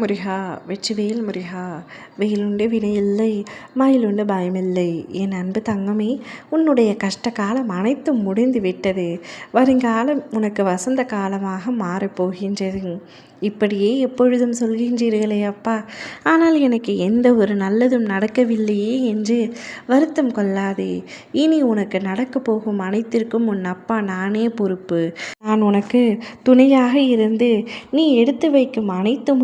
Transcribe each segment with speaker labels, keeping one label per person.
Speaker 1: முருகா வெற்றிவேல் முருகா வெயிலுண்டு வினையில்லை மயிலுண்டு பயமில்லை. என் அன்பு தங்கமே உன்னுடைய கஷ்ட காலம் அனைத்தும் முடிந்து விட்டது. வருங்காலம் உனக்கு வசந்த காலமாக மாறப்போகின்றது இப்படியே எப்பொழுதும் சொல்கின்றீர்களே அப்பா. ஆனால் எனக்கு எந்த ஒரு நல்லதும் நடக்கவில்லையே என்று வருத்தம் கொள்ளாதே. இனி உனக்கு நடக்கப் போகும் அனைத்திற்கும் உன் அப்பா நானே பொறுப்பு. நான் உனக்கு துணையாக இருந்து நீ எடுத்து வைக்கும் அனைத்து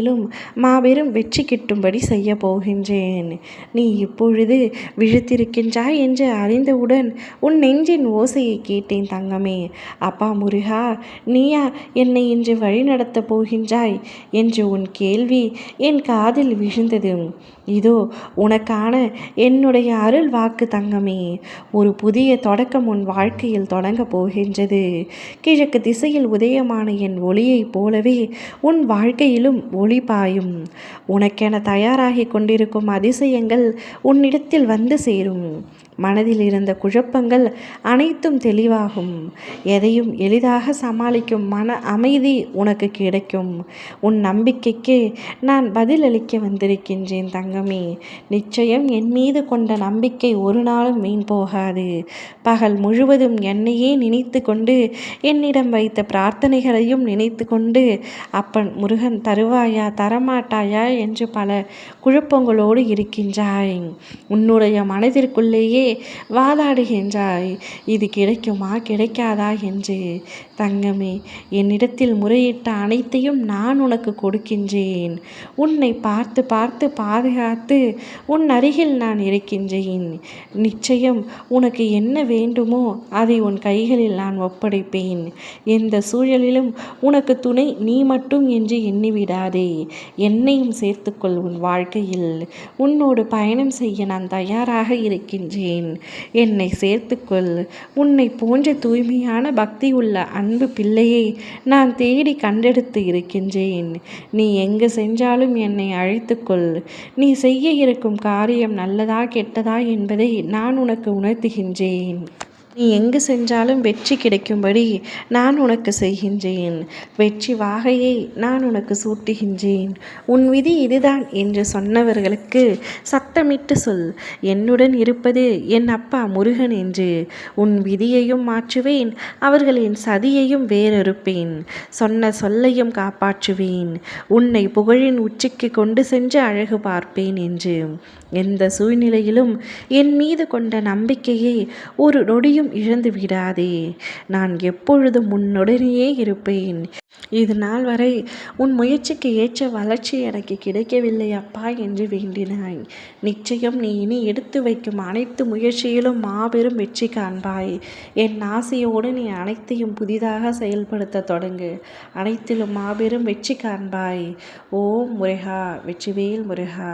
Speaker 1: முயற்சியிலும் மாபெரும் வெற்றி கிட்டும்படி செய்ய போகின்றேன் நீ இப்பொழுது விழுத்திருக்கின்றாய் என்று அறிந்தவுடன் உன் நெஞ்சின் ஓசையை கேட்டேன் தங்கமே. அப்பா முருகா நீயா என்னை இன்று வழிநடத்தப் நடத்தப் போகின்றாய் என்று உன் கேள்வி என் காதில் விழுந்தது. இதோ உனக்கான என்னுடைய அருள் வாக்கு தங்கமே. ஒரு புதிய தொடக்கம் உன் வாழ்க்கையில் தொடங்கப் போகின்றது. கிழக்கு திசையில் உதயமான என் ஒளியைப் போலவே உன் வாழ்க்கையிலும் ஒளி பாயும். உனக்கென தயாராகி கொண்டிருக்கும் அதிசயங்கள் உன்னிடத்தில் வந்து சேரும். மனதில் இருந்த குழப்பங்கள் அனைத்தும் தெளிவாகும். எதையும் எளிதாக சமாளிக்கும் மன அமைதி உனக்கு கிடைக்கும். உன் நம்பிக்கைக்கு நான் பதிலளிக்க வந்திருக்கின்றேன் தங்கமே. நிச்சயம் என் மீது கொண்ட நம்பிக்கை ஒரு நாளும் வீண் போகாது. பகல் முழுவதும் என்னையே நினைத்து கொண்டு என்னிடம் வைத்த பிரார்த்தனைகளையும் நினைத்து கொண்டு அப்பன் முருகன் தருவாயா தரமாட்டாயா? என்று பல குழப்பங்களோடு இருக்கின்றாய். உன்னுடைய மனதிற்குள்ளேயே வாதாடுகின்றாய். இது கிடைக்குமா? கிடைக்காதா? என்று. தங்கமே என்னிடத்தில் முறையிட்ட அனைத்தையும் நான் உனக்கு கொடுக்கின்றேன். உன்னை பார்த்து பார்த்து பாதுகாத்து உன் அருகில் நான் இருக்கின்றேன். நிச்சயம் உனக்கு என்ன வேண்டுமோ அதை உன் கைகளில் நான் ஒப்படைப்பேன். எந்த சூழலிலும் உனக்கு துணை நீ மட்டும் என்று எண்ணிவிடாதே. என்னையும் சேர்த்துக்கொள் உன் வாழ்க்கையில். உன்னோடு பயணம் செய்ய நான் தயாராக இருக்கின்றேன். என்னை சேர்த்துக்கொள். உன்னை போன்ற தூய்மையான பக்தி உள்ள அன்பு பிள்ளையை நான் தேடி கண்டெடுத்து இருக்கின்றேன். நீ எங்கு சென்றாலும் என்னை அழைத்துக்கொள். நீ செய்ய இருக்கும் காரியம் நல்லதா கெட்டதா என்பதை நான் உனக்கு உணர்த்துகின்றேன். நீ எங்கு சென்றாலும் வெற்றி கிடைக்கும்படி நான் உனக்கு செய்கின்றேன். வெற்றி வாகையை நான் உனக்கு சூட்டுகின்றேன். உன் விதி இதுதான் என்று சொன்னவர்களுக்கு சத்தமிட்டு சொல். என்னுடன் இருப்பது என் அப்பா முருகன் என்று. உன் விதியையும் மாற்றுவேன் அவர்களின் சதியையும் வேறறுப்பேன். சொன்ன சொல்லையும் காப்பாற்றுவேன். உன்னை புகழின் உச்சிக்கு கொண்டு சென்று அழகு பார்ப்பேன் என்று. எந்த சூழ்நிலையிலும் என் மீது கொண்ட நம்பிக்கையை ஒரு நொடியும் இழந்து விடாதே. நான் எப்பொழுதும் உன்னுடனேயே இருப்பேன். இது நாள் வரை உன் முயற்சிக்கு ஏற்ற வளர்ச்சி எனக்கு கிடைக்கவில்லை அப்பா என்று வேண்டினாய். நிச்சயம் நீ இனி எடுத்து வைக்கும் அனைத்து முயற்சியிலும் மாபெரும் வெற்றி காண்பாய். என் ஆசையோடு நீ அனைத்தையும் புதிதாக செயல்படுத்த தொடங்கு. அனைத்திலும் மாபெரும் வெற்றி காண்பாய். ஓம் முருகா வெற்றிவேல் முருகா.